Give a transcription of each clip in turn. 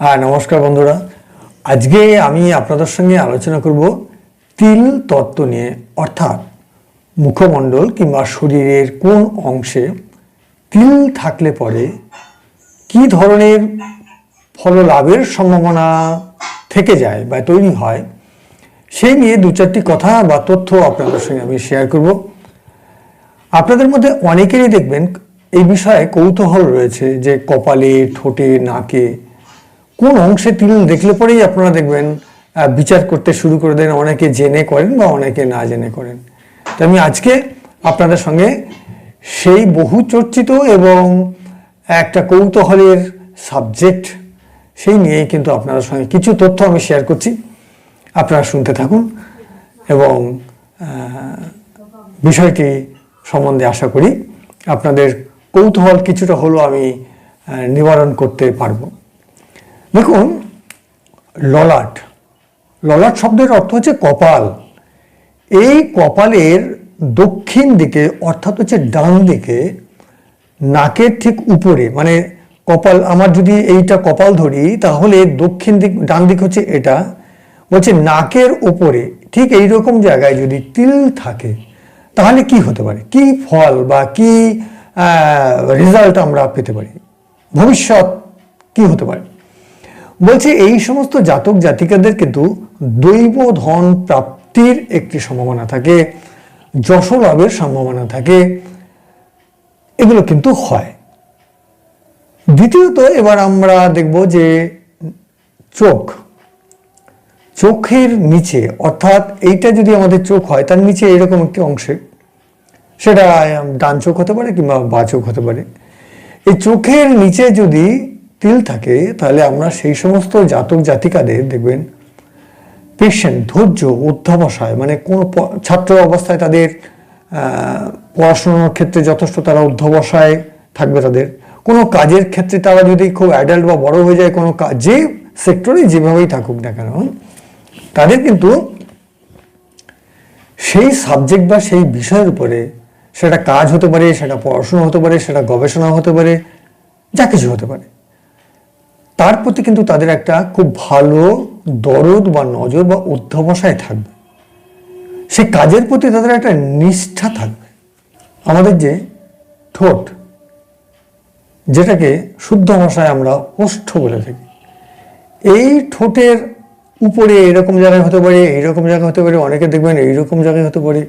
হ্যাঁ নমস্কার বন্ধুরা। আজকে আমি আপনাদের সঙ্গে আলোচনা করব তিল তত্ত্ব নিয়ে, অর্থাৎ মুখমণ্ডল কিংবা শরীরের কোন অংশে তিল থাকলে পরে কি ধরনের ফললাভের সম্ভাবনা থেকে যায় বা তৈরি হয়, সেই নিয়ে দু চারটি কথা বা তথ্য আপনাদের সঙ্গে আমি শেয়ার করব। আপনাদের মধ্যে অনেকেরই দেখবেন এই বিষয়ে কৌতূহল রয়েছে যে কপালে, ঠোঁটে, নাকে কোন অংশে তিল দেখলে পরেই আপনারা দেখবেন বিচার করতে শুরু করে দেন, অনেকে জেনে করেন বা অনেকে না জেনে করেন। তো আমি আজকে আপনাদের সঙ্গে সেই বহু চর্চিত এবং একটা কৌতূহলের সাবজেক্ট সেই নিয়েই কিন্তু আপনাদের সঙ্গে কিছু তথ্য আমি শেয়ার করছি। আপনারা শুনতে থাকুন এবং বিষয়টি সম্বন্ধে আশা করি আপনাদের কৌতূহল কিছুটা হলেও আমি নিবারণ করতে পারব। দেখুন, ললাট। ললাট শব্দের অর্থ হচ্ছে কপাল। এই কপালের দক্ষিণ দিকে, অর্থাৎ হচ্ছে ডান দিকে, নাকের ঠিক উপরে মানে কপাল, আমার যদি এইটা কপাল ধরি, তাহলে দক্ষিণ দিক, ডান দিক হচ্ছে এটা, বলছে নাকের উপরে, ঠিক এই রকম জায়গায় যদি তিল থাকে, তাহলে কি হতে পারে? কি ফল বা কি রেজাল্ট আমরা পেতে পারি? ভবিষ্যৎ কি হতে পারে? বলছে এই সমস্ত জাতক জাতিকাদের কিন্তু দৈব ধন প্রাপ্তির একটি সম্ভাবনা থাকে যশ লাভের সম্ভাবনা থাকে, এগুলো কিন্তু হয়। দ্বিতীয়ত এবার আমরা দেখব যে চোখ, চোখের নিচে, অর্থাৎ এইটা যদি আমাদের চোখ হয়, তার নিচে এরকম একটি অংশে, সেটা ডান চোখ হতে পারে কিংবা বা চোখ হতে পারে। এই চোখের নিচে যদি তিল থাকে, তাহলে আমরা সেই সমস্ত জাতক জাতিকাদের দেখবেন, পেশেন্ট, ধৈর্য, অধ্যাবসায় মানে কোনো ছাত্র অবস্থায় তাদের পড়াশোনার ক্ষেত্রে যথেষ্ট তারা অধ্যাবসায় থাকবে তাদের। কোনো কাজের ক্ষেত্রে তারা যদি খুব অ্যাডাল্ট বা বড় হয়ে যায়, কোনো কাজ সেক্টরে যেভাবেই থাকুক না কেন, তাদের কিন্তু সেই সাবজেক্ট বা সেই বিষয়ের উপরে সেটা কাজ হতে পারে, সেটা পড়াশোনা হতে পারে, সেটা গবেষণা হতে পারে, যা কিছু হতে পারে। তার প্রতি কিন্তু তাদের একটা খুব ভালো দরদ বা নজর বা অধ্যবসায় থাকবে। সে কাজের প্রতি তাদের একটা নিষ্ঠা থাকবে। আমাদের যে ঠোঁট, যেটাকে শুদ্ধ ভাষায় আমরা ওষ্ঠ বলে থাকি, এই ঠোঁটের উপরে এরকম জায়গায় হতে পারে, এইরকম জায়গায় হতে পারে, অনেকে দেখবেন এইরকম জায়গায় হতে পারে,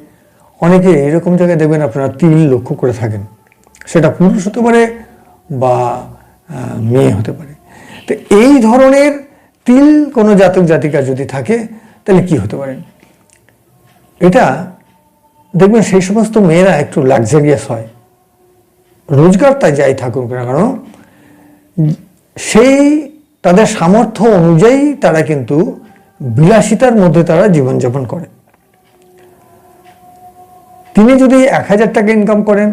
অনেকে এইরকম জায়গায় দেখবেন আপনারা তিল লক্ষ্য করে থাকেন। সেটা পুরুষ হতে পারে বা মেয়ে হতে পারে। তো এই ধরনের তিল কোনো জাতক জাতিকা যদি থাকে, তাহলে কি হতে পারে? এটা দেখবেন সেই সমস্ত মেয়েরা একটু লাক্সারিয়াস হয়। রোজগার তাই যাই থাকুক না কেন, সেই তাদের সামর্থ্য অনুযায়ী তারা কিন্তু বিলাসিতার মধ্যে তারা জীবনযাপন করে। তিনি যদি এক হাজার টাকা ইনকাম করেন,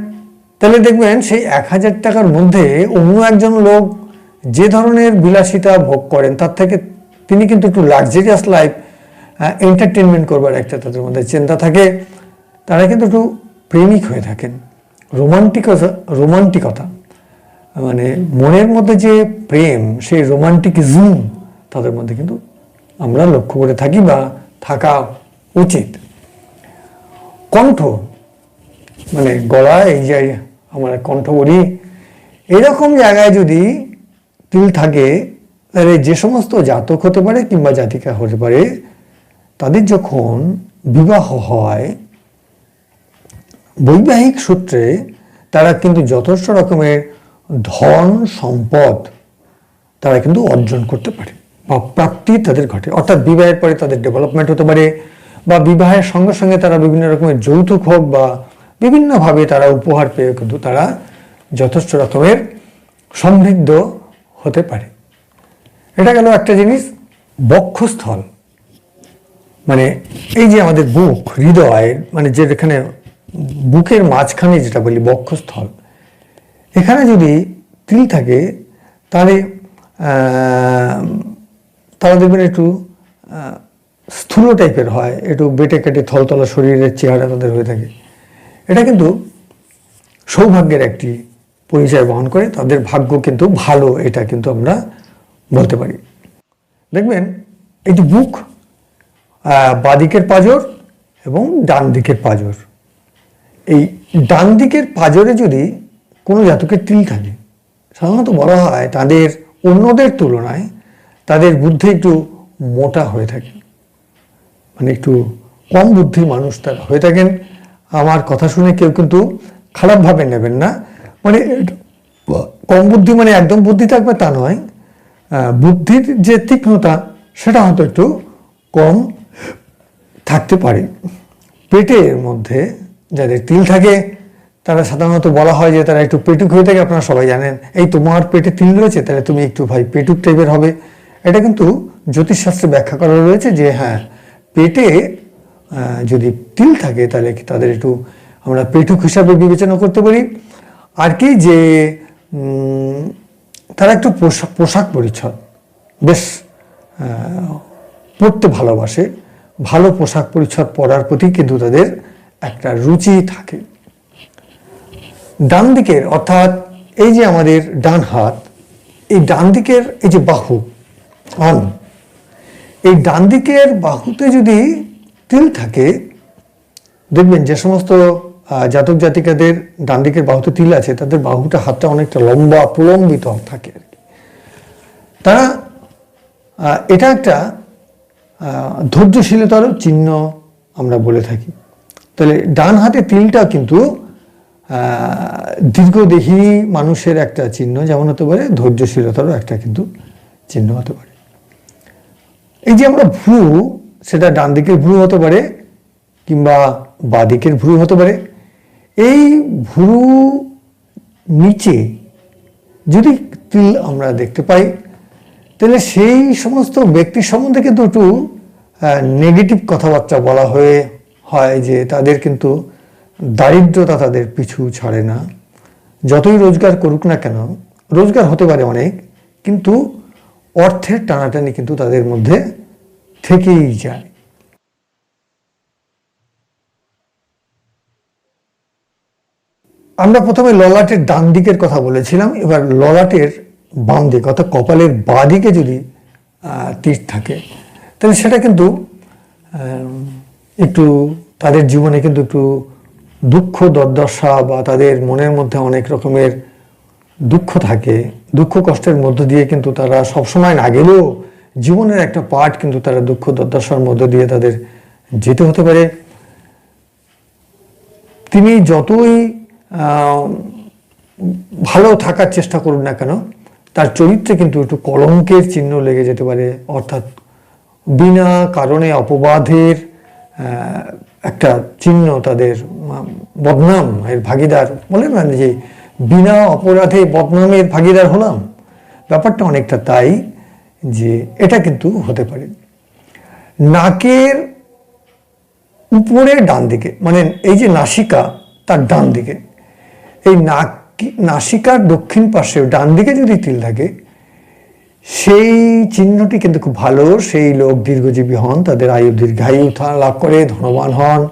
তাহলে দেখবেন সেই এক হাজার টাকার মধ্যে অন্য একজন লোক যে ধরনের বিলাসিতা ভোগ করেন, তার থেকে তিনি কিন্তু একটু লাক্সারিয়াস লাইফ এন্টারটেনমেন্ট করবার একটা তাদের মধ্যে চিন্তা থাকে। তারা কিন্তু একটু প্রেমিক হয়ে থাকেন। রোমান্টিকতা রোমান্টিকতা মানে মনের মধ্যে যে প্রেম, সেই রোমান্টিকিজম তাদের মধ্যে কিন্তু আমরা লক্ষ্য করে থাকি বা থাকা উচিত। কণ্ঠ মানে গলা এই যে আমরা কণ্ঠ বলি, এরকম জায়গায় যদি তিল থাকে, তাহলে যে সমস্ত জাতক হতে পারে কিংবা জাতিকা হতে পারে, তাদের যখন বিবাহ হয়, বৈবাহিক সূত্রে তারা কিন্তু যথেষ্ট রকমের ধন সম্পদ তারা কিন্তু অর্জন করতে পারে বা প্রাপ্তি তাদের ঘটে। অর্থাৎ বিবাহের পরে তাদের ডেভেলপমেন্ট হতে পারে বা বিবাহের সঙ্গে সঙ্গে তারা বিভিন্ন রকমের যৌতুক হোক বা বিভিন্নভাবে তারা উপহার পেয়ে কিন্তু তারা যথেষ্ট রকমের সমৃদ্ধ হতে পারে। এটা গেল একটা জিনিস, বক্ষস্থল। মানে এই যে আমাদের বুক, হৃদয় মানে যেখানে বুকের মাঝখানে যেটা বলি, বক্ষস্থল, এখানে যদি তিল থাকে, তাহলে তারা দেখবেন একটু স্থূল টাইপের হয়, একটু বেটে কেটে থলতলা শরীরের চেহারা তাদের হয়ে থাকে। এটা কিন্তু সৌভাগ্যের একটি পরিচয় বহন করে তাদের ভাগ্য কিন্তু ভালো, এটা কিন্তু আমরা বলতে পারি। দেখবেন, এই যে বুক বাঁদিকের পাজর এবং ডান দিকের পাজর। এই ডান দিকের পাজরে যদি কোনো জাতকের তিল থাকে, সাধারণত বলা হয় তাদের অন্যদের তুলনায় তাদের বুদ্ধি একটু মোটা হয়ে থাকে। মানে একটু কম বুদ্ধির মানুষ তারা হয়ে থাকেন। আমার কথা শুনে কেউ কিন্তু খারাপভাবে নেবেন না। মানে কম বুদ্ধি মানে একদম বুদ্ধি থাকবে তা নয়। বুদ্ধির যে তীক্ষ্ণতা, সেটা হয়তো একটু কম থাকতে পারে। পেটের মধ্যে যাদের তিল থাকে, তারা সাধারণত বলা হয় যে তারা একটু পেটুক হয়ে থাকে, আপনারা সবাই জানেন। এই তোমার পেটে তিল রয়েছে, তাহলে তুমি একটু ভাই পেটুক টাইপের হবে। এটা কিন্তু জ্যোতিষশাস্ত্রে ব্যাখ্যা করা রয়েছে যে হ্যাঁ পেটে যদি তিল থাকে, তাহলে তাদের একটু আমরা পেটুক হিসাবে বিবেচনা করতে পারি। আর কি যে তারা একটু পোশাক পোশাক পরিচ্ছদ। বেশ পড়তে ভালোবাসে। ভালো পোশাক পরিচ্ছদ পরার প্রতি কিন্তু তাদের একটা রুচি থাকে। ডান দিকের, অর্থাৎ এই যে আমাদের ডান হাত, এই ডান দিকের এই যে বাহু, অন, এই ডান দিকের বাহুতে যদি তিল থাকে, দেখবেন যে সমস্ত জাতক জাতিকাদের ডান দিকের বাহুতে তিল আছে, তাদের বাহুটা হাতটা অনেকটা লম্বা, প্রলম্বিত থাকে আর কি। তারা এটা একটা ধৈর্যশীলতারও চিহ্ন আমরা বলে থাকি। তাহলে ডান হাতে তিলটা কিন্তু দীর্ঘদেহী মানুষের একটা চিহ্ন, যেমন হতে পারে, ধৈর্যশীলতারও একটা কিন্তু চিহ্ন হতে পারে। এই যে আমরা ভ্রু, সেটা ডান দিকের ভ্রু হতে পারে, কিংবা বাঁ দিকের ভ্রু হতে পারে এই ভুরু নিচে যদি তিল আমরা দেখতে পাই, তাহলে সেই সমস্ত ব্যক্তির সম্বন্ধে কিন্তু একটু নেগেটিভ কথাবার্তা বলা হয়ে হয় যে তাদের কিন্তু দারিদ্রতা তাদের পিছু ছাড়ে না। যতই রোজগার করুক না কেন, রোজগার হতে পারে অনেক, কিন্তু অর্থের টানাটানি কিন্তু তাদের মধ্যে থেকেই যায়। আমরা প্রথমে ললাটের ডান দিকের কথা বলেছিলাম, এবার ললাটের বাম দিক, অর্থাৎ কপালের বাঁ দিকে যদি তীর থাকে, তাহলে সেটা কিন্তু একটু তাদের জীবনে কিন্তু একটু দুঃখ, দুর্দশা বা তাদের মনের মধ্যে অনেক রকমের দুঃখ থাকে। দুঃখ, কষ্টের মধ্য দিয়ে কিন্তু তারা সবসময় না গেলেও জীবনের একটা পার্ট কিন্তু তারা দুঃখ, দুর্দশার মধ্য দিয়ে তাদের যেতে হতে পারে। তিনি যতই ভালো থাকার চেষ্টা করুন না কেন তার চরিত্রে কিন্তু একটু কলঙ্কের চিহ্ন লেগে যেতে পারে অর্থাৎ বিনা কারণে অপবাদের আহ, একটা চিহ্ন তাদের বদনাম এর ভাগিদার বলে না যে বিনা অপরাধে বদনামের ভাগিদার হলাম। ব্যাপারটা অনেকটা তাই যে এটা কিন্তু হতে পারে। নাকের উপরের ডান দিকে মানে এই যে নাসিকা তার ডান দিকে এই নাক, নাসিকার দক্ষিণ পাশে ডান দিকে যদি তিল থাকে সেই চিহ্নটি কিন্তু খুব ভালো। সেই লোক দীর্ঘজীবী হন, তাদের আয়ু দীর্ঘায়ু লাভ করে, ধনবান হন।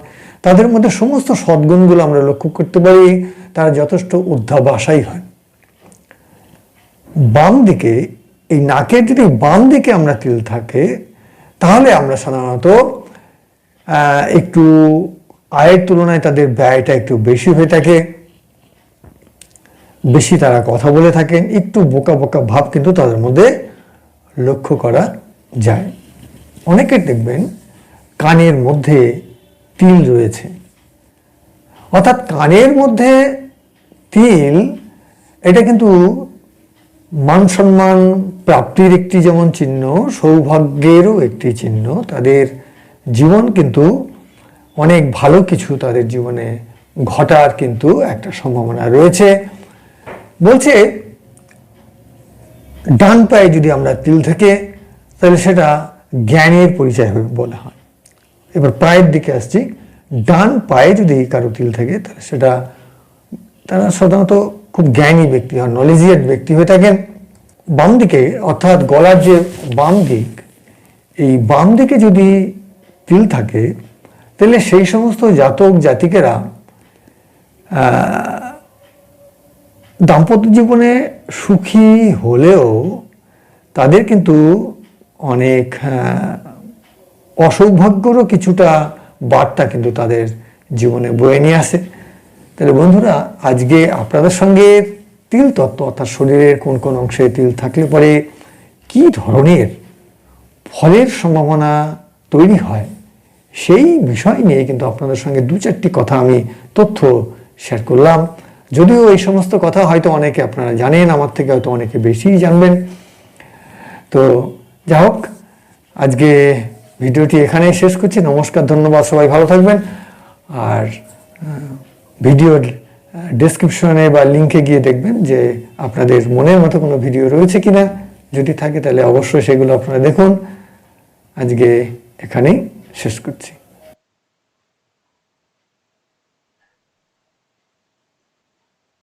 তাদের মধ্যে সমস্ত সদ্গুণগুলো আমরা লক্ষ্য করতে পারি, তারা যথেষ্ট উদ্ধাবাসাই হয়। বাম দিকে, এই নাকের যদি বাম দিকে আমরা তিল থাকে, তাহলে আমরা সাধারণত একটু আয়ের তুলনায় তাদের ব্যয়টা একটু বেশি হয়ে থাকে। বেশি তারা কথা বলে থাকেন, একটু বোকা বোকা ভাব কিন্তু তাদের মধ্যে লক্ষ্য করা যায়। অনেকে দেখবেন কানের মধ্যে তিল রয়েছে। অর্থাৎ কানের মধ্যে তিল, এটা কিন্তু মান সম্মান প্রাপ্তির একটি যেমন চিহ্ন, সৌভাগ্যেরও একটি চিহ্ন। তাদের জীবন কিন্তু অনেক ভালো কিছু তাদের জীবনে ঘটার কিন্তু একটা সম্ভাবনা রয়েছে। বলছে, ডান পায়ে যদি আমরা তিল থেকে, তাহলে সেটা জ্ঞানের পরিচয় বলা হয়। এবার পায়ের দিকে আসছি। ডান পায়ে যদি কারও তিল থাকে, তাহলে সেটা তারা সাধারণত খুব জ্ঞানী ব্যক্তি হন নলেজিয়েট ব্যক্তি হয়ে থাকেন। বাম দিকে, অর্থাৎ গলার যে বাম দিক, এই বাম দিকে যদি তিল থাকে, তাহলে সেই সমস্ত জাতক জাতিকেরা দাম্পত্য জীবনে সুখী হলেও তাদের কিন্তু অনেক অসৌভাগ্যরও কিছুটা বার্তা কিন্তু তাদের জীবনে বয়ে নিয়ে আসে। তাহলে বন্ধুরা, আজকে আপনাদের সঙ্গে তিল তত্ত্ব অর্থাৎ শরীরের কোন কোন অংশে তিল থাকলে পরে কি ধরনের ফলের সম্ভাবনা তৈরি হয়, সেই বিষয় নিয়ে কিন্তু আপনাদের সঙ্গে দু চারটি কথা আমি তথ্য শেয়ার করলাম। যদিও এই সমস্ত কথা হয়তো অনেকে আপনারা জানেন, আমার থেকে হয়তো অনেকে বেশিই জানবেন। তো যা হোক, আজকে ভিডিওটি এখানেই শেষ করছি। নমস্কার, ধন্যবাদ, সবাই ভালো থাকবেন। আর ভিডিওর ডেসক্রিপশনে বা লিঙ্কে গিয়ে দেখবেন যে আপনাদের মনের মতো কোনো ভিডিও রয়েছে কিনা। যদি থাকে তাহলে অবশ্যই সেগুলো আপনারা দেখুন। আজকে এখানেই শেষ করছি।